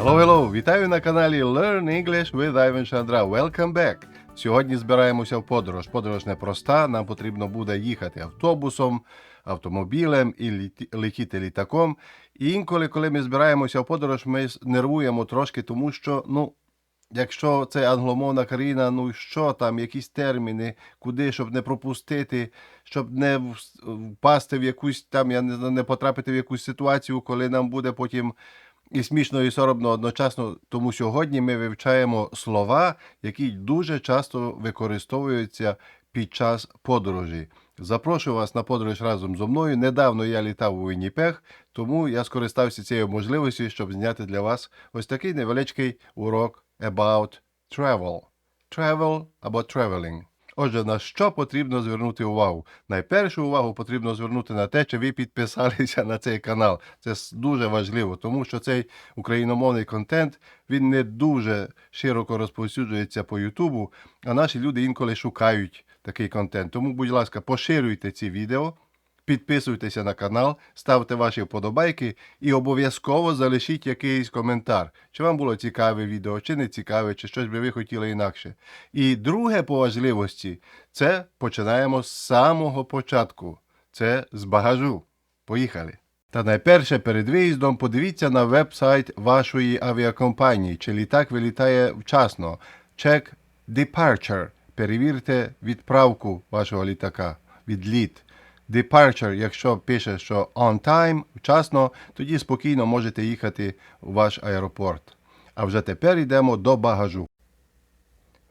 Hello, hello! Вітаю на каналі Learn English with Ivan Chandra. Welcome back! Сьогодні збираємося в подорож. Подорож непроста. Нам потрібно буде їхати автобусом, автомобілем і летіти літаком. І інколи, коли ми збираємося в подорож, ми нервуємо трошки, тому що, ну, якщо це англомовна країна, ну що там, якісь терміни, куди, щоб не пропустити, щоб не впасти в якусь там, я не знаю, не потрапити в якусь ситуацію, коли нам буде потім і смішно, і соромно одночасно. Тому сьогодні ми вивчаємо слова, які дуже часто використовуються під час подорожі. Запрошую вас на подорож разом зі мною. Недавно я літав у Вінніпех, тому я скористався цією можливістю, щоб зняти для вас ось такий невеличкий урок about travel. Travel або traveling. Отже, на що потрібно звернути увагу? Найпершу увагу потрібно звернути на те, чи ви підписалися на цей канал. Це дуже важливо, тому що цей україномовний контент він не дуже широко розповсюджується по Ютубу, а наші люди інколи шукають такий контент. Тому, будь ласка, поширюйте ці відео. Підписуйтеся на канал, ставте ваші вподобайки і обов'язково залишіть якийсь коментар, чи вам було цікаве відео, чи не цікаве, чи щось би ви хотіли інакше. І друге по важливості це починаємо з самого початку. Це з багажу. Поїхали. Та найперше перед виїздом подивіться на веб-сайт вашої авіакомпанії, чи літак вилітає вчасно. Check Departure. Перевірте відправку вашого літака. Відліт. Departure, якщо пише, що on time, вчасно, тоді спокійно можете їхати у ваш аеропорт. А вже тепер йдемо до багажу.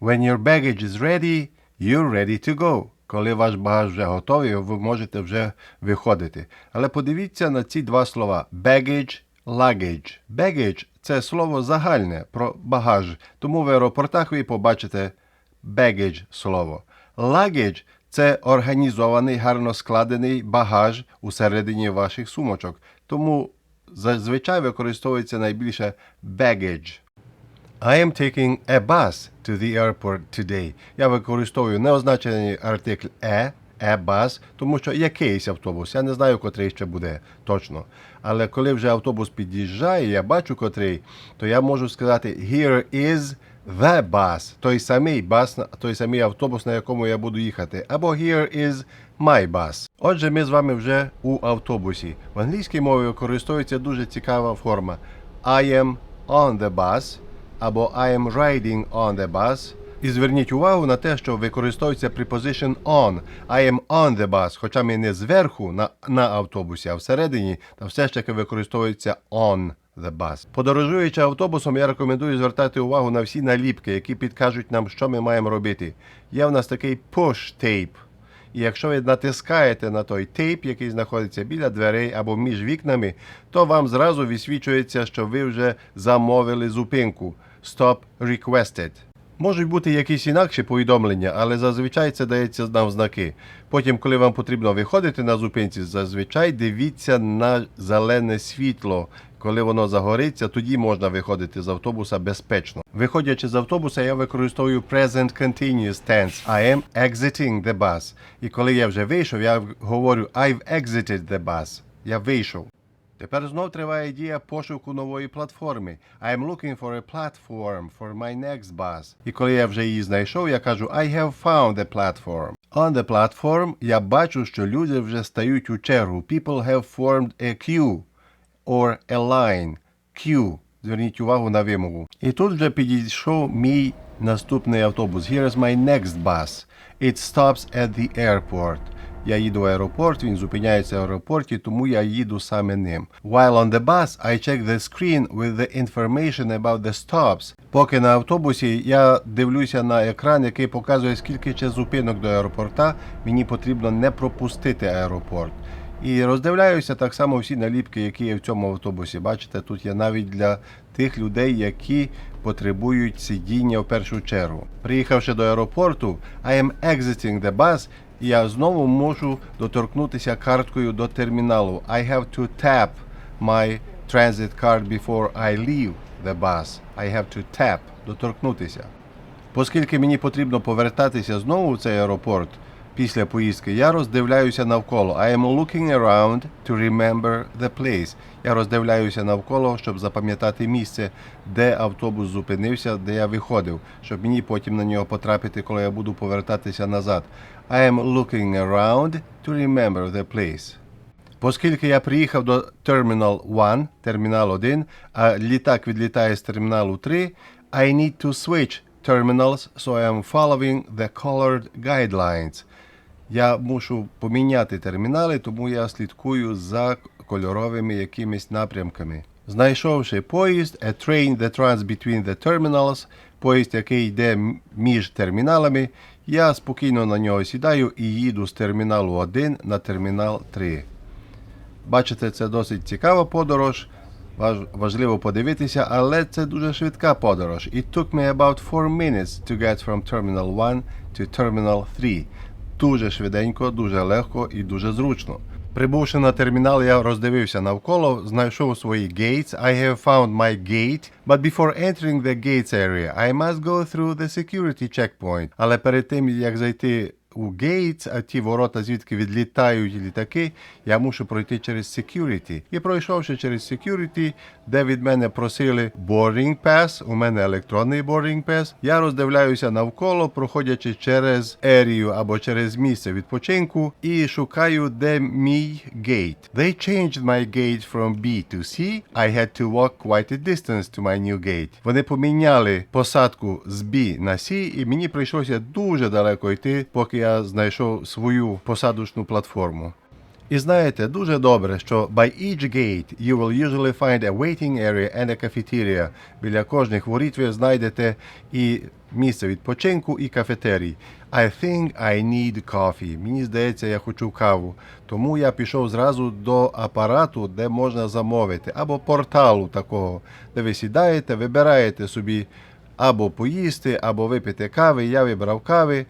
When your baggage is ready, you're ready to go. Коли ваш багаж вже готовий, ви можете вже виходити. Але подивіться на ці два слова: baggage, luggage. Baggage – це слово загальне про багаж, тому в аеропортах ви побачите baggage слово. Luggage – це організований, гарно складений багаж усередині ваших сумочок. Тому зазвичай використовується найбільше baggage. I am taking a bus to the airport today. Я використовую неозначений артикль e, a bus, тому що якийсь автобус. Я не знаю, котрий ще буде точно. Але коли вже автобус під'їжджає, я бачу котрий, то я можу сказати here is the bus. Той самий бас, той самий автобус, на якому я буду їхати. Або here is my bus. Отже, ми з вами вже у автобусі. В англійській мові використовується дуже цікава форма. I am on the bus або I am riding on the bus. І зверніть увагу на те, що використовується preposition on. I am on the bus, хоча ми не зверху на, на автобусі, а всередині, та все ж таки використовується on the bus. Подорожуючи автобусом, я рекомендую звертати увагу на всі наліпки, які підкажуть нам, що ми маємо робити. Є в нас такий push tape. І якщо ви натискаєте на той тейп, який знаходиться біля дверей або між вікнами, то вам зразу висвічується, що ви вже замовили зупинку. Stop requested. Можуть бути якісь інакші повідомлення, але зазвичай це дається нам знаки. Потім, коли вам потрібно виходити на зупинці, зазвичай дивіться на зелене світло. Коли воно загориться, тоді можна виходити з автобуса безпечно. Виходячи з автобуса, я використовую present continuous tense. I am exiting the bus. І коли я вже вийшов, я говорю I've exited the bus. Я вийшов. Тепер знов триває дія пошуку нової платформи. I am looking for a platform for my next bus. І коли я вже її знайшов, я кажу I have found a platform. On the platform я бачу, що люди вже стають у чергу. People have formed a queue or a line. Queue. Зверніть увагу на вимогу. І тут вже підійшов мій наступний автобус. Here is my next bus. It stops at the airport. Я їду в аеропорт, він зупиняється в аеропорті, тому я їду саме ним. While on the bus, I check the screen with the information about the stops. Поки на автобусі я дивлюся на екран, який показує, скільки ще зупинок до аеропорта. Мені потрібно не пропустити аеропорт. І роздивляюся так само всі наліпки, які є в цьому автобусі. Бачите, тут є навіть для тих людей, які потребують сидіння в першу чергу. Приїхавши до аеропорту, I am exiting the bus, я знову можу доторкнутися карткою до терміналу. I have to tap my transit card before I leave the bus. I have to tap, доторкнутися. Оскільки мені потрібно повертатися знову в цей аеропорт, Після поїздки я роздивляюся навколо. I am looking around to remember the place. Я роздивляюся навколо, щоб запам'ятати місце, де автобус зупинився, де я виходив, щоб мені потім на нього потрапити, коли я буду повертатися назад. I am looking around to remember the place. Оскільки я приїхав до Terminal 1, термінал 1, а літак відлітає з терміналу 3, I need to switch terminals, so I am following the colored guidelines. Я мушу поміняти термінали, тому я слідкую за кольоровими якимись напрямками. Знайшовши поїзд, a train that runs between the terminals, поїзд, який йде між терміналами, я спокійно на нього сідаю і їду з терміналу 1 на термінал 3. Бачите, це досить цікава подорож. Важливо подивитися, але це дуже швидка подорож. It took me about 4 minutes to get from Terminal 1 to Terminal 3. Дуже швиденько, дуже легко і дуже зручно. Прибувши на термінал, я роздивився навколо, знайшов свої gates. I have found my gate, but before entering the gates area, I must go through the security checkpoint. Але перед тим, як зайти у Gates, а ті ворота, звідки відлітають літаки, я мушу пройти через security. І пройшовши через security, де від мене просили boarding pass, у мене електронний boarding pass, я роздивляюся навколо, проходячи через ерію або через місце відпочинку, і шукаю, де мій gate. They changed my gate from B to C. I had to walk quite a distance to my new gate. Вони поміняли посадку з B на C, і мені прийшлося дуже далеко йти, поки я знайшов свою посадочну платформу. І знаєте, дуже добре, що by each gate you will usually find a waiting area and a cafeteria. Біля кожних воріт ви знайдете і місце відпочинку, і кафетерій. I think I need coffee. Мені здається, я хочу каву. Тому я пішов зразу до апарату, де можна замовити, або порталу такого, де ви сідаєте, вибираєте собі або поїсти, або випити кави. Я вибрав кави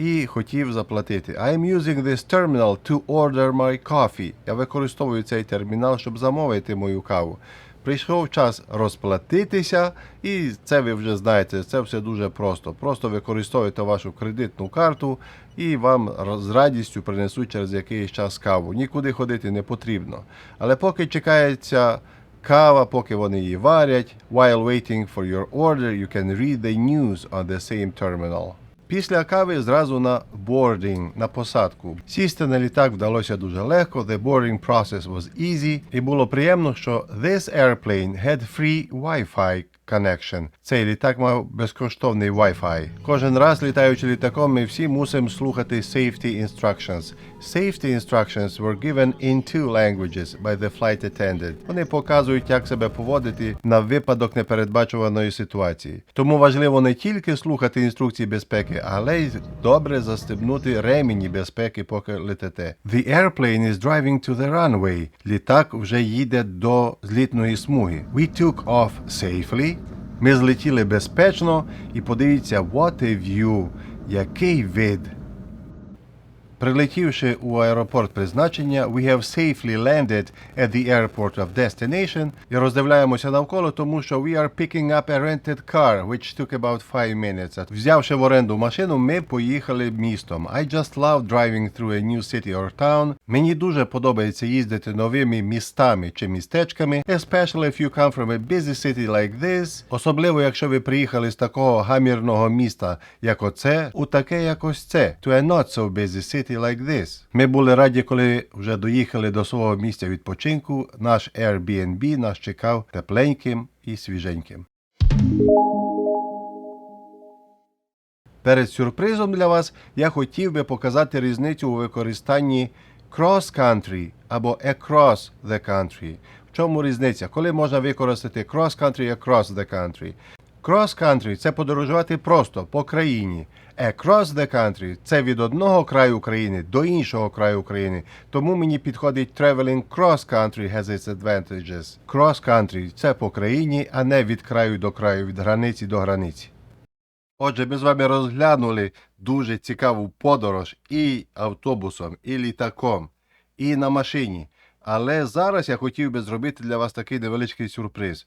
і хотів заплатити. I'm using this terminal to order my coffee. Я використовую цей термінал, щоб замовити мою каву. Прийшов час розплатитися, і це ви вже знаєте, це все дуже просто. Просто використовуєте вашу кредитну карту і вам з радістю принесуть через якийсь час каву. Нікуди ходити не потрібно. Але поки чекається кава, поки вони її варять, while waiting for your order, you can read the news on the same terminal. Після кави зразу на boarding, на посадку. Сісти на літак вдалося дуже легко. The boarding process was easy. І було приємно, що this airplane had free Wi-Fi connection. Цей літак мав безкоштовний Wi-Fi. Кожен раз літаючи літаком, ми всі мусимо слухати safety instructions. Safety instructions were given in two languages by the flight attendant. Вони показують, як себе поводити на випадок непередбачуваної ситуації. Тому важливо не тільки слухати інструкції безпеки, але й добре застебнути ремені безпеки, поки летите. The airplane is driving to the runway. Літак вже їде до злітної смуги. We took off safely. Ми злетіли безпечно і подивіться, what a view, який вид. Прилетівши у аеропорт призначення, we have safely landed at the airport of destination і роздивляємося навколо, тому що we are picking up a rented car, which took about 5 minutes. Взявши в оренду машину, ми поїхали містом. I just love driving through a new city or town. Мені дуже подобається їздити новими містами чи містечками, especially if you come from a busy city like this. Особливо, якщо ви приїхали з такого гамірного міста, як оце, у таке як ось це, to a not so busy city like this. Ми були раді, коли вже доїхали до свого місця відпочинку. Наш Airbnb нас чекав тепленьким і свіженьким. Перед сюрпризом для вас я хотів би показати різницю у використанні cross-country або across the country. В чому різниця? Коли можна використати cross-country і across the country? Cross-country – це подорожувати просто по країні. Across the country – це від одного краю України до іншого краю України. Тому мені підходить traveling cross-country has its advantages. Cross-country – це по країні, а не від краю до краю, від границі до границі. Отже, ми з вами розглянули дуже цікаву подорож і автобусом, і літаком, і на машині. Але зараз я хотів би зробити для вас такий невеличкий сюрприз.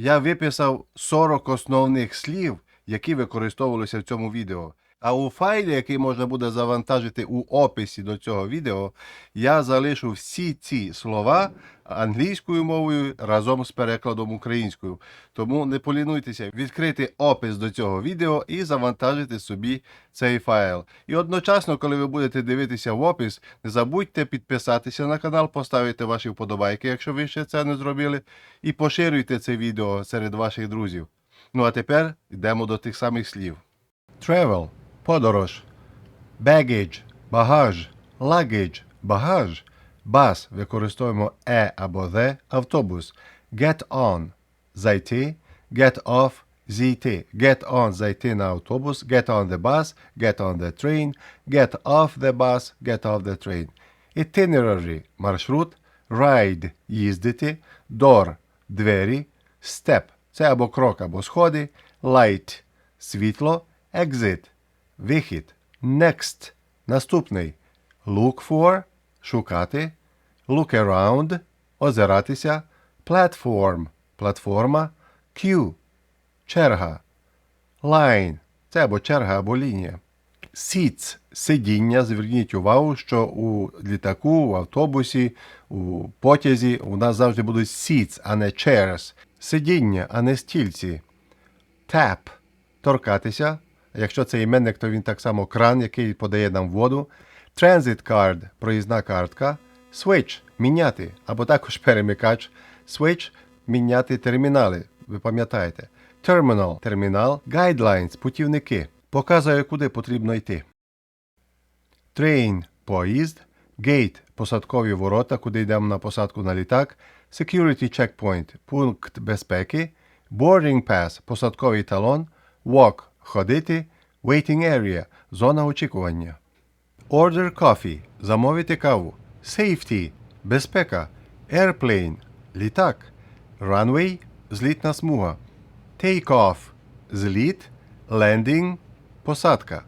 Я виписав 40 основних слів, які використовувалися в цьому відео. А у файлі, який можна буде завантажити у описі до цього відео, я залишу всі ці слова англійською мовою разом з перекладом українською. Тому не полінуйтеся відкрити опис до цього відео і завантажити собі цей файл. І одночасно, коли ви будете дивитися в опис, не забудьте підписатися на канал, поставити ваші вподобайки, якщо ви ще це не зробили, і поширюйте це відео серед ваших друзів. Ну а тепер йдемо до тих самих слів. Travel – подорож. Baggage – багаж. Luggage – багаж. Bus – використовуємо е або the – автобус. Get on – зайти. Get off – зійти. Get on – зайти на автобус. Get on the bus – get on the train. Get off the bus – get off the train. Itinerary – маршрут. Ride – їздити. Door – двері. Step – це або крок, або сходи. Light – світло. Exit – вихід. Next – наступний. Look for – шукати. Look around – озиратися. Platform – платформа. Queue – черга. Line – це або черга, або лінія. Seats – сидіння. Зверніть увагу, що у літаку, у автобусі, у потязі у нас завжди будуть seats, а не chairs. Сидіння, а не стільці. Tap – торкатися. Якщо це іменник, то він так само кран, який подає нам воду. Transit card – проїзна картка. Switch – міняти, або також перемикач. Switch – міняти термінали. Ви пам'ятаєте. Terminal – термінал. Guidelines – путівники. Показує, куди потрібно йти. Train – поїзд. Gate – посадкові ворота, куди йдемо на посадку на літак. Security checkpoint – пункт безпеки. Boarding pass – посадковий талон. Walk – ходити. Waiting area – зона очікування. Order coffee – замовити каву. Safety – безпека. Airplane – літак. Runway – злітна смуга. Take off – зліт. Landing – посадка.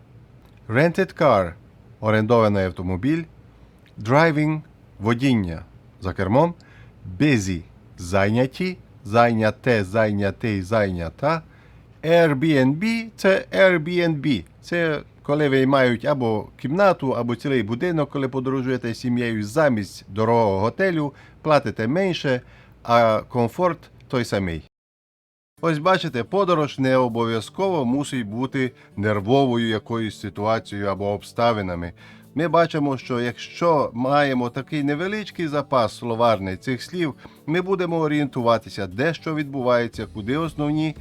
Rented car – орендований автомобіль. Driving – водіння за кермом. Busy – зайняті. Зайняте, зайнятий, зайнята. Airbnb – це Airbnb. Це коли ви мають або кімнату, або цілий будинок, коли подорожуєте з сім'єю замість дорогого готелю, платите менше, а комфорт той самий. Ось бачите, подорож не обов'язково мусить бути нервовою якоюсь ситуацією або обставинами. Ми бачимо, що якщо маємо такий невеличкий запас словарний цих слів, ми будемо орієнтуватися, де що відбувається, куди основні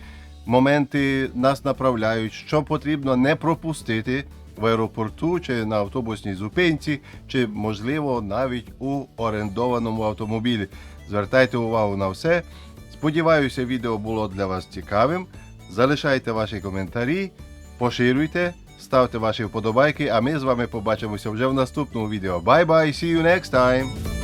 моменти нас направляють, що потрібно не пропустити в аеропорту чи на автобусній зупинці, чи, можливо, навіть у орендованому автомобілі. Звертайте увагу на все. Сподіваюся, відео було для вас цікавим. Залишайте ваші коментарі, поширюйте, ставте ваші вподобайки, а ми з вами побачимося вже в наступному відео. Bye bye, see you next time!